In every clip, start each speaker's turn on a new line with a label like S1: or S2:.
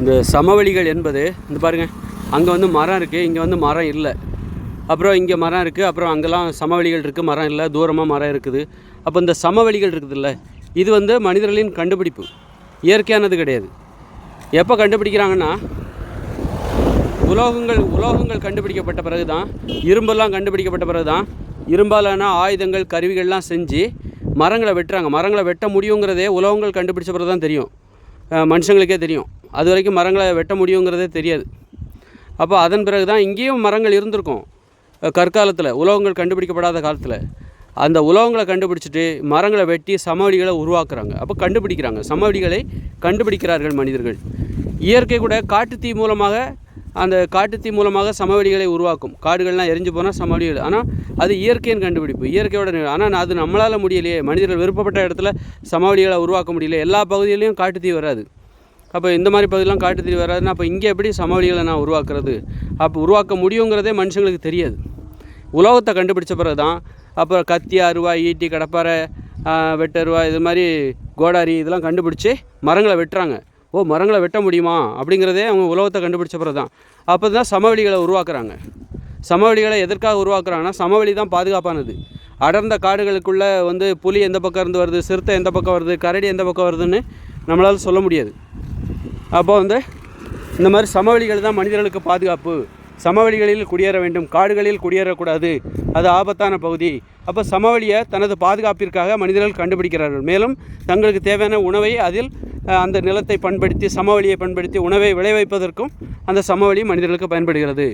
S1: இந்த சமவெளிகள் என்பது இந்த பாருங்கள் அங்கே வந்து மரம் இருக்குது இங்கே வந்து மரம் இல்லை. அப்புறம் இங்கே மரம் இருக்குது அப்புறம் அங்கெல்லாம் சமவெளிகள் இருக்குது மரம் இல்லை தூரமாக மரம் இருக்குது. அப்போ இந்த சமவெளிகள் இருக்குதுல்ல இது வந்து மனிதர்களின் கண்டுபிடிப்பு. இயற்கையானது கிடையாது. எப்போ கண்டுபிடிக்கிறாங்கன்னா உலோகங்கள் உலோகங்கள் கண்டுபிடிக்கப்பட்ட பிறகு தான் இரும்பெல்லாம் கண்டுபிடிக்கப்பட்ட பிறகு தான் இரும்பாலான ஆயுதங்கள் கருவிகள்லாம் செஞ்சு மரங்களை வெட்டுறாங்க. மரங்களை வெட்ட முடியுங்கிறதே உலோகங்கள் கண்டுபிடிச்ச பிறகு தான் தெரியும் மனுஷங்களுக்கே தெரியும். அது வரைக்கும் மரங்களை வெட்ட முடியுங்கிறதே தெரியாது. அப்போ அதன் பிறகு தான் இங்கேயும் மரங்கள் இருந்திருக்கும். கற்காலத்தில் உலோகங்கள் கண்டுபிடிக்கப்படாத காலத்தில். அந்த உலோகங்களை கண்டுபிடிச்சிட்டு மரங்களை வெட்டி சமவெளிகளை உருவாக்குறாங்க. அப்போ கண்டுபிடிக்கிறாங்க. சமவெளிகளை கண்டுபிடிக்கிறார்கள் மனிதர்கள். இயற்கை கூட காட்டுத்தீ மூலமாக அந்த காட்டுத்தீ மூலமாக சமவெளிகளை உருவாக்கும். காடுகள்லாம் எரிஞ்சு போனால் சமவெளிகள் ஆனால் அது இயற்கையின் கண்டுபிடிப்பு. இயற்கையோட ஆனால் அது நம்மளால் முடியலையே. மனிதர்கள் விருப்பப்பட்ட இடத்துல சமவெளிகளை உருவாக்க முடியல. எல்லா பகுதியிலையும் காட்டுத்தீ வராது. அப்போ இந்த மாதிரி பகுதியெலாம் காட்டுத்தீ வராதுன்னா அப்போ இங்கே எப்படி சமவெளிகளை நான் உருவாக்குறது? அப்போ உருவாக்க முடியுங்கிறதே மனுஷங்களுக்கு தெரியாது. உலோகத்தை கண்டுபிடிச்ச பிறகு தான் அப்புறம் கத்தி அருவா ஈட்டி கடப்பாரை வெட்டருவா இது மாதிரி கோடாரி இதெல்லாம் கண்டுபிடிச்சி மரங்களை வெட்டுறாங்க. ஓ மரங்களை வெட்ட முடியுமா? அப்படிங்கிறதே அவங்க உலகத்தை கண்டுபிடிச்ச பிறகு தான் அப்போ தான் சமவெளிகளை உருவாக்குறாங்க. சமவெளிகளை எதற்காக உருவாக்குறாங்கன்னா சமவெளி தான் பாதுகாப்பானது. அடர்ந்த காடுகளுக்குள்ளே வந்து புலி எந்த பக்கம் இருந்து வருது சிறுத்தை எந்த பக்கம் வருது கரடி எந்த பக்கம் வருதுன்னு நம்மளால் சொல்ல முடியாது. அப்போ வந்து இந்த மாதிரி சமவெளிகள் தான் மனிதர்களுக்கு பாதுகாப்பு. சமவெளிகளில் குடியேற வேண்டும். காடுகளில் குடியேறக்கூடாது. அது ஆபத்தான பகுதி. அப்போ சமவெளியை தனது பாதுகாப்பிற்காக மனிதர்கள் கண்டுபிடிக்கிறார்கள். மேலும் தங்களுக்கு தேவையான உணவை அதில் அந்த நிலத்தை பண்படுத்தி சமவெளியை பண்படுத்தி உணவை விளைவிப்பதற்கும் அந்த சமவெளி மனிதர்களுக்கு பயன்படுகிறது.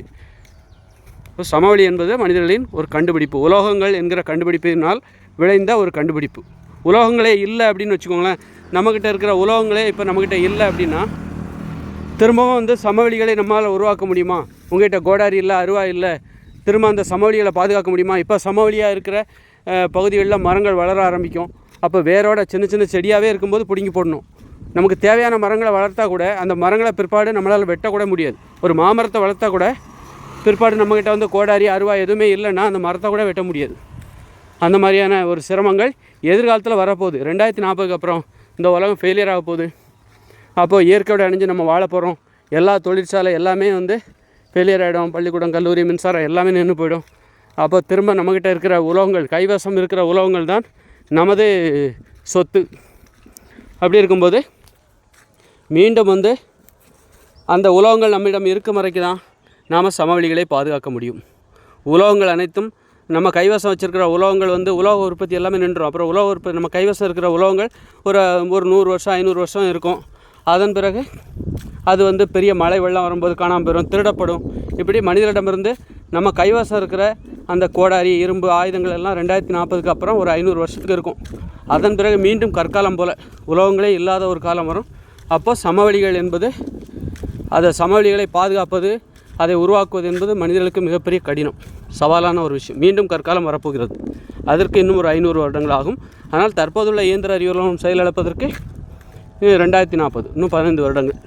S1: இப்போ சமவெளி என்பது மனிதர்களின் ஒரு கண்டுபிடிப்பு. உலோகங்கள் என்கிற கண்டுபிடிப்பினால் விளைந்த ஒரு கண்டுபிடிப்பு. உலோகங்களே இல்லை அப்படின்னு வச்சுக்கோங்களேன். நம்மக்கிட்ட இருக்கிற உலோகங்களே இப்போ நம்மக்கிட்ட இல்லை அப்படின்னா திரும்பவும் வந்து சமவெளிகளை நம்மளால் உருவாக்க முடியுமா? உங்ககிட்ட கோடாரி இல்லை அருவா இல்லை திரும்ப அந்த சமவெளிகளை பாதுகாக்க முடியுமா? இப்போ சமவெளியாக இருக்கிற பகுதிகளில் மரங்கள் வளர ஆரம்பிக்கும். அப்போ வேரோட சின்ன சின்ன செடியாகவே இருக்கும்போது பிடுங்கி போடணும். நமக்கு தேவையான மரங்களை வளர்த்தா கூட அந்த மரங்களை பிற்பாடு நம்மளால் வெட்டக்கூட முடியாது. ஒரு மாமரத்தை வளர்த்தா கூட பிற்பாடு நம்மக்கிட்ட வந்து கோடாரி அருவா எதுவுமே இல்லைன்னா அந்த மரத்தை கூட வெட்ட முடியாது. அந்த மாதிரியான ஒரு சிரமங்கள் எதிர்காலத்தில் வரப்போகுது. ரெண்டாயிரத்தி நாற்பதுக்கு அப்புறம் இந்த உலகம் ஃபெயிலியர் ஆக போகுது. அப்போது இயற்கையோடு அணிஞ்சு நம்ம வாழ போகிறோம் எல்லா தொழிற்சாலை எல்லாமே வந்து ஃபெயிலியர் ஆகிடும் பள்ளிக்கூடம் கல்லூரி மின்சாரம் எல்லாமே நின்று போயிடும். அப்போ திரும்ப நம்மக்கிட்ட இருக்கிற உலோகங்கள் கைவசம் இருக்கிற உலோகங்கள் தான் நமது சொத்து. அப்படி இருக்கும்போது மீண்டும் வந்து அந்த உலோகங்கள் நம்மிடம் இருக்கும் வரைக்கும் தான் நாம் சமவெளிகளை பாதுகாக்க முடியும். உலோகங்கள் அனைத்தும் நம்ம கைவசம் வச்சுருக்கிற உலோகங்கள் வந்து உலோக உற்பத்தி எல்லாமே நின்றுடும் அப்புறம் உலோக உற்பத்தி நம்ம கைவசம் இருக்கிற உலோகங்கள் ஒரு ஒரு நூறு வருஷம் ஐநூறு வருஷம் இருக்கும். அதன் பிறகு அது வந்து பெரிய மழை வெள்ளம் வரும்போது காணாமல் போயிடும் திருடப்படும். இப்படி மனிதரிடமிருந்து நம்ம கைவசம் இருக்கிற அந்த கோடாரி இரும்பு ஆயுதங்கள் எல்லாம் ரெண்டாயிரத்தி நாற்பதுக்கு அப்புறம் ஒரு ஐநூறு வருஷத்துக்கு இருக்கும். அதன் பிறகு மீண்டும் கற்காலம் போல் உலோகங்களே இல்லாத ஒரு காலம் வரும். அப்போ சமவெளிகள் என்பது அதை சமவெளிகளை பாதுகாப்பது அதை உருவாக்குவது என்பது மனிதர்களுக்கு மிகப்பெரிய கடினம் சவாலான ஒரு விஷயம். மீண்டும் கற்காலம் வரப்போகிறது. அதற்கு இன்னும் ஒரு ஐநூறு வருடங்கள் ஆகும். ஆனால் தற்போதுள்ள இயந்திர அறிவுலகம் செயலிழப்பதற்கு ரெண்டாயிரத்தி நாற்பது இன்னும் பதினைந்து வருடங்கள்.